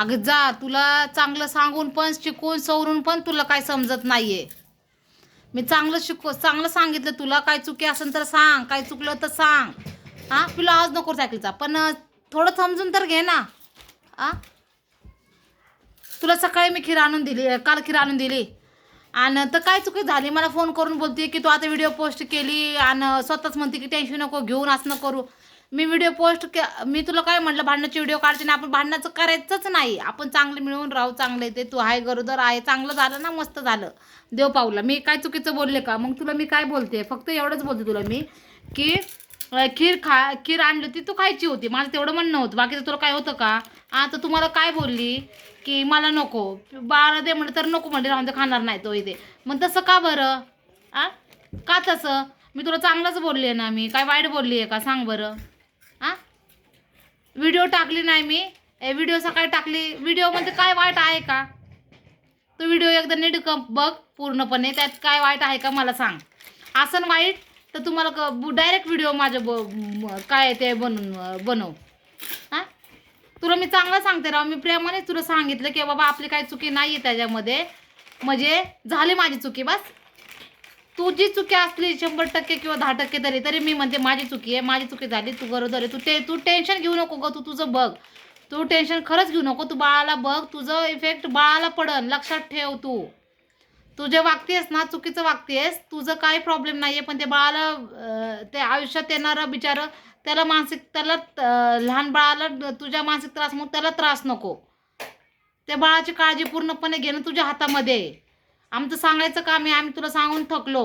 अगं जा तुला चांगलं सांगून पण शिकून सवरून पण तुला काय समजत नाहीये. मी चांगलं शिकव चांगलं सांगितलं तुला काय चुकी असेल तर सांग काय चुकलं तर सांग. हां? तुला आज नको सायकलचा पण थोडं समजून तर घे ना. आ तुला सकाळी मी खीर आणून दिली काल खीर आणून दिली. आणि तर काय चुकी झाली? मला फोन करून बोलते की तू आता व्हिडिओ पोस्ट केली आणि स्वतःच म्हणते की टेन्शन नको घेऊन असं करू. मी व्हिडिओ पोस्ट के मी तुला काय म्हटलं भांडणाची व्हिडिओ काढते ना आपण भांडणाचं करायचंच नाही. आपण चांगले मिळून राहू चांगले ते तू आहे गरोदर आहे चांगलं झालं ना मस्त झालं. देव पावला. मी काय चुकीचं बोलले का? मग तुला मी काय बोलते? फक्त एवढंच बोलते तुला मी की खीर खा खीर आणली होती तू खायची होती. माझं तेवढं म्हणणं होतं. बाकीचं तुला काय होतं का? आता तुम्हाला काय बोलली? की मला नको. बारा दे म्हणलं तर नको म्हणले राहून ते खाणार नाही तो इथे. मग तसं का बरं? आ? का तसं? मी तुला चांगलंच बोलली आहे ना मी. काय वाईट बोलली आहे का? सांग बरं. आ व्हिडिओ टाकली नाही मी. ए व्हिडिओ सकाळी टाकली. व्हिडिओमध्ये काय वाईट आहे का? तो व्हिडिओ एकदा नीट क बघ पूर्णपणे. त्यात काय वाईट आहे का मला सांग. असं वाईट तर तुम्हाला डायरेक्ट व्हिडिओ माझ्या ब काय ते बनून बनव. हां? तुला मी चांगलं सांगते राव. मी प्रेमाने तुला सांगितलं की बाबा आपली काही चुकी नाही आहे त्याच्यामध्ये. म्हणजे झाली माझी चुकी बस. तुझी चुकी असली शंभर टक्के किंवा दहा टक्के तरी तरी मी म्हणते माझी चुकी आहे माझी चुकी झाली तू बरोबर आहे. तू ते तू टेन्शन घेऊ नको ग तू तुझं बघ. तू टेन्शन खरंच घेऊ नको तू बाळाला बघ तुझं इफेक्ट बाळाला पडन लक्षात ठेव तू. तू जे वागतेस ना चुकीचं वागतेस तुझं काही प्रॉब्लेम नाही आहे पण ते बाळाला ते आयुष्यात येणारं बिचारं त्याला मानसिक त्याला लहान बाळाला तुझ्या मानसिक त्रास मग त्याला त्रास नको. त्या बाळाची काळजी पूर्णपणे घेणं तुझ्या हातामध्ये आहे. आमचं सांगायचं काम आहे आम्ही तुला सांगून थकलो.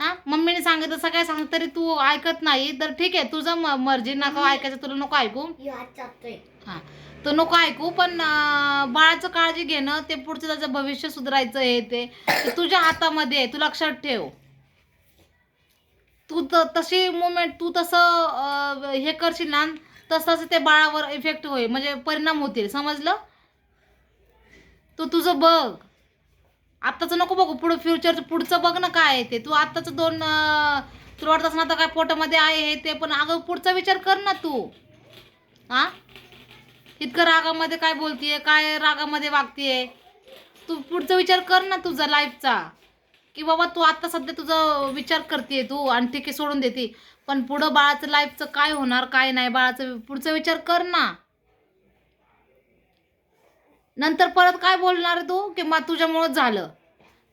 हां? मम्मीने सांगितलं सगळ्या सांग तरी तू ऐकत नाही. तर ठीक आहे तुझं म मर्जी नको ऐकायचं तुला नको ऐकू. हां. तर नको ऐकू पण बाळाचं काळजी घेणं ते पुढचं त्याचं भविष्य सुधारायचं हे ते. ते तुझ्या हातामध्ये आहे तू लक्षात ठेव. तू त तशी मुमेंट तू तसं हे करशील ना तसं ते बाळावर इफेक्ट होईल म्हणजे परिणाम होतील. समजलं? तू तुझं बघ. आत्ताचं नको बघू पुढं फ्युचरचं पुढचं बघ ना काय ते. तू आत्ताचं दोन तुला वाटत असं आता काय पोटामध्ये आहे हे ते पण अगं पुढचा विचार कर ना तू. हां? इतकं रागामध्ये काय बोलतीये काय रागामध्ये वागतीये? तू पुढचा विचार कर ना तुझा लाईफचा की बाबा तू आत्ता सध्या तुझा विचार करते तू आणि ठीक आहे सोडून देते. पण पुढं बाळाचं लाईफचं काय होणार काय नाही बाळाचं पुढचा विचार कर ना. नंतर परत काय बोलणार तू? की मग तुझ्यामुळं झालं.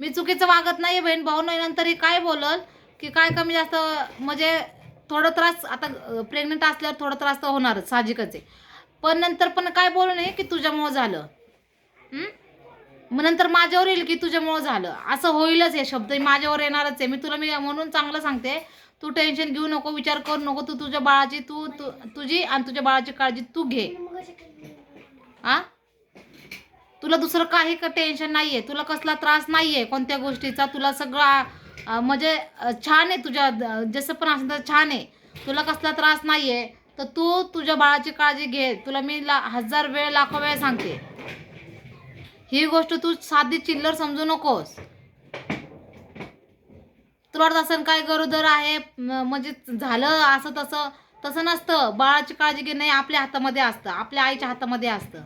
मी चुकीचं वागत नाही बहीण भाऊ नाही नंतर हे काय बोलल? की काय कमी जास्त म्हणजे थोडं त्रास आता प्रेग्नंट असल्यावर थोडा त्रास तर होणारच साहजिकच आहे. पण नंतर पण काय बोलू नये की तुझ्यामुळं झालं. मग नंतर माझ्यावर येईल की तुझ्यामुळं झालं. असं होईलच हे शब्द माझ्यावर येणारच आहे. मी तुला मी म्हणून चांगलं सांगते तू टेन्शन घेऊ नको विचार करू नको तू तुझ्या बाळाची तू तू तुझी आणि तुझ्या बाळाची काळजी तू घे. आ? तुला दुसरं काही का टेन्शन नाही आहे तुला कसला त्रास नाही आहे कोणत्या गोष्टीचा? तुला सगळा म्हणजे छान आहे तुझ्या जसं पण असेल तर छान आहे. तुला कसला त्रास नाही आहे तर तू तुझ्या बाळाची काळजी घे. तुला मी ला हजार वेळ लाखो वेळ सांगते. ही गोष्ट तू साधी चिल्लर समजू नकोस. तुला वाटत असेल काय गरोदर आहे म्हणजे झालं असं तसं तसं नसतं. बाळाची काळजी घेणं आपल्या हातामध्ये असतं. आपल्या आईच्या हातामध्ये असतं.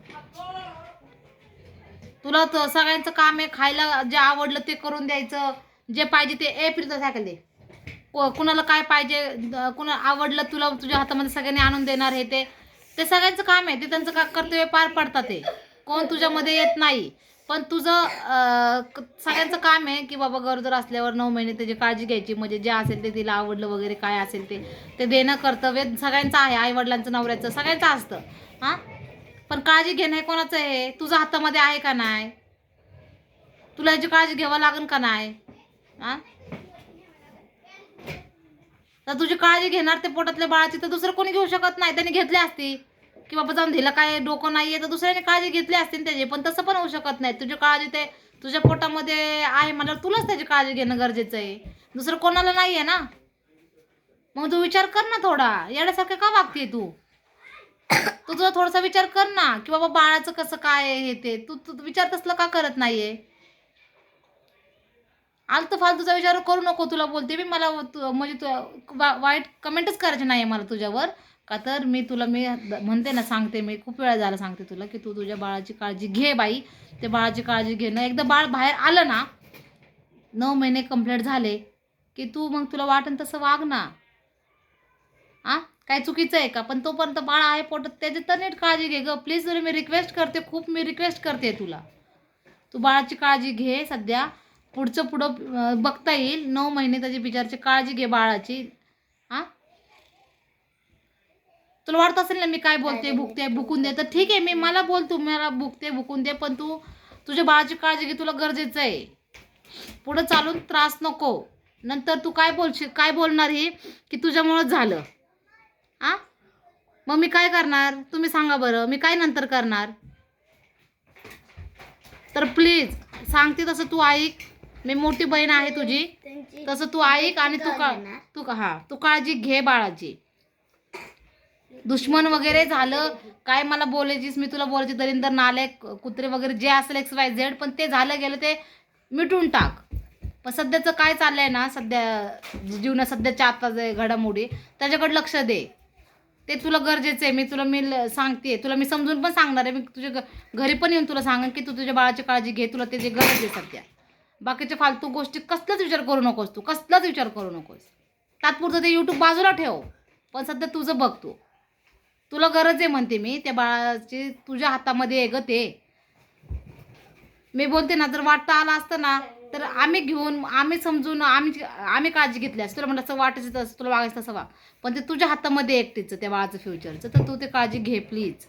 तुला तर सगळ्यांचं काम आहे खायला जे आवडलं ते करून द्यायचं. जे पाहिजे ते ए फिरतं सायकल दे. को- कुणाला काय पाहिजे कुणा आवडलं तुला तुझ्या हातामध्ये सगळ्यांनी आणून देणार हे ते. ते सगळ्यांचं काम आहे ते त्यांचं का कर्तव्य पार पडतात ते. कोण तुझ्यामध्ये येत नाही. पण तुझं सगळ्यांचं काम आहे की बाबा गरोदर असल्यावर नऊ महिने त्याची काळजी घ्यायची म्हणजे जे असेल ते तिला आवडलं वगैरे काय असेल ते ते देणं कर्तव्य सगळ्यांचं आहे आई वडिलांचं नवऱ्याचं सगळ्यांचं असतं. हां? पण काळजी घेणं हे कोणाचं आहे? तुझं हातामध्ये आहे का नाही? तुला याची काळजी घ्यावं लागेल का नाही? आ? तर तुझी काळजी घेणार ते पोटातल्या बाळाची तर दुसरं कोणी घेऊ शकत नाही. त्यांनी घेतली असती. की बाबा जाऊन दिलं काय? डोकं नाही आहे तर दुसऱ्याने काळजी घेतली असती ना त्याची. पण तसं पण होऊ शकत नाही. तुझी काळजी ते तुझ्या पोटामध्ये आहे म्हणल्यावर तुलाच त्याची काळजी घेणं गरजेचं आहे. दुसरं कोणाला नाही आहे ना? मग तू विचार कर ना थोडा. येण्यासारखं का वागते तू? तू तुझा थोडासा विचार कर ना की बाबा बाळाचं कसं काय हे ते. तू तू विचार तसलं का करत नाहीये? आलतं फालतूचा विचार करू नको तुला बोलते मी. मला म्हणजे तू वाईट कमेंटच करायचे नाही मला तुझ्यावर. का तर मी तुला मी म्हणते ना सांगते मी. खूप वेळा झाला सांगते तुला की तू तुझ्या बाळाची काळजी घे बाई. ते बाळाची काळजी घे ना एकदा बाळ बाहेर आलं ना नऊ महिने कंप्लीट झाले की तू मग तुला वाटन तसं वाग ना. आ? काय चुकीचं आहे का? पण तोपर्यंत बाळ आहे पोटात त्याची तर नीट काळजी घे ग. प्लीज तुला मी रिक्वेस्ट करते खूप मी रिक्वेस्ट करते तुला. तू बाळाची काळजी घे सध्या. पुढचं पुढं बघता येईल. नऊ महिने त्याची बिचारची काळजी घे बाळाची. हा? तुला वाटत असेल ना मी काय बोलते भुकते भुकून दे तर ठीक आहे मी मला बोल तू मला भुकते भुकून दे पण तू तुझ्या बाळाची काळजी घे तुला गरजेचं आहे. पुढं चालून त्रास नको. नंतर तू काय बोलशील काय बोलणार ही? की तुझ्यामुळंच झालं. आ? मग मी काय करणार? तुम्ही सांगा बरं. मी काय नंतर करणार? तर प्लीज सांगते तसं तू ऐक. मी मोठी बहीण आहे तुझी. तसं तू ऐक आणि तू का तू का हा तू काळजी घे बाळाची. दुश्मन वगैरे झालं काय मला बोलायचीस मी तुला बोलायची दरिंदर नाले कुत्रे वगैरे जे असेल एक्स वाय झेड पण ते झालं गेलं ते मिटून टाक. पण सध्याचं काय चाललंय ना सध्या जीवनात सध्याच्या आता जे घडामोडी त्याच्याकडे लक्ष दे. ते तुला गरजेचं आहे. मी तुला मी सांगते तुला मी समजून पण सांगणार आहे. मी तुझ्या घ- घरी पण येऊन तुला सांगेन की तू तुझ्या बाळाची काळजी घे. तुला त्याची गरज आहे सध्या. बाकीच्या फालतू गोष्टी कसलाच विचार करू नकोस तू. कसलाच विचार करू नकोस. तात्पुरतं ते यूट्यूब बाजूला ठेव. पण सध्या तुझं बघ तू. तुला गरज आहे म्हणते मी. त्या बाळाची तुझ्या हातामध्ये आहे ग ते. मी बोलते ना जर वाटता आलं असतं ना तर आम्ही घेऊन आम्ही समजून आम्ही आम्ही काळजी घेतली असती. तुला म्हटलं असं वाटायचं तसं तुला वागायचं तसं वाग. पण ते तुझ्या हातामध्ये एकटीचं त्या बाळाचं फ्युचरचं तर तू ते काळजी घे प्लीज